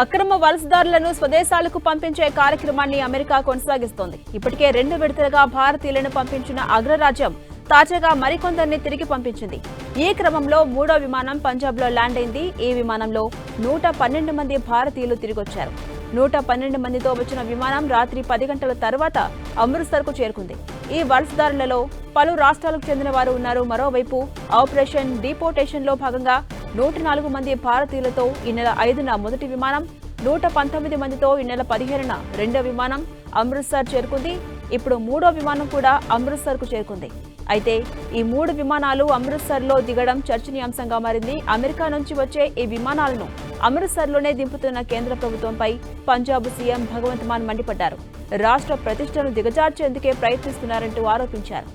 అక్రమ వలసదారులను స్వదేశాలకు పంపించే కార్యక్రమాన్ని అమెరికా కొనసాగిస్తోంది. ఇప్పటికే రెండు విడతలుగా భారతీయులను పంపించిన అగ్రరాజ్యం తాజాగా మరికొందరిని తిరిగి పంపించింది. ఈ క్రమంలో మూడో విమానం పంజాబ్లో ల్యాండ్ అయింది. ఈ విమానంలో నూట పన్నెండు మంది భారతీయులు తిరిగొచ్చారు. నూట పన్నెండు మందితో వచ్చిన విమానం రాత్రి పది గంటల తర్వాత అమృత్సర్కు చేరుకుంది. ఈ వలసదారులలో పలు రాష్ట్రాలకు చెందిన వారు ఉన్నారు. మరోవైపు ఆపరేషన్ డిపోటేషన్లో భాగంగా నూట నాలుగు మంది భారతీయులతో ఈ నెల ఐదున మొదటి విమానం నూట పంతొమ్మిది మందితో ఈ నెల పదిహేనున రెండో విమానం అమృత్సర్ చేరుకుంది. ఇప్పుడు మూడో విమానం కూడా అమృత్సర్కు చేరుకుంది. అయితే ఈ మూడు విమానాలు అమృత్సర్లో దిగడం చర్చనీయాంశంగా మారింది. అమెరికా నుంచి వచ్చే ఈ విమానాలను అమృత్సర్లోనే దింపుతున్న కేంద్ర ప్రభుత్వంపై పంజాబ్ సీఎం భగవంత్ మాన్ మండిపడ్డారు. రాష్ట్ర ప్రతిష్టను దిగజార్చేందుకే ప్రయత్నిస్తున్నారంటూ ఆరోపించారు.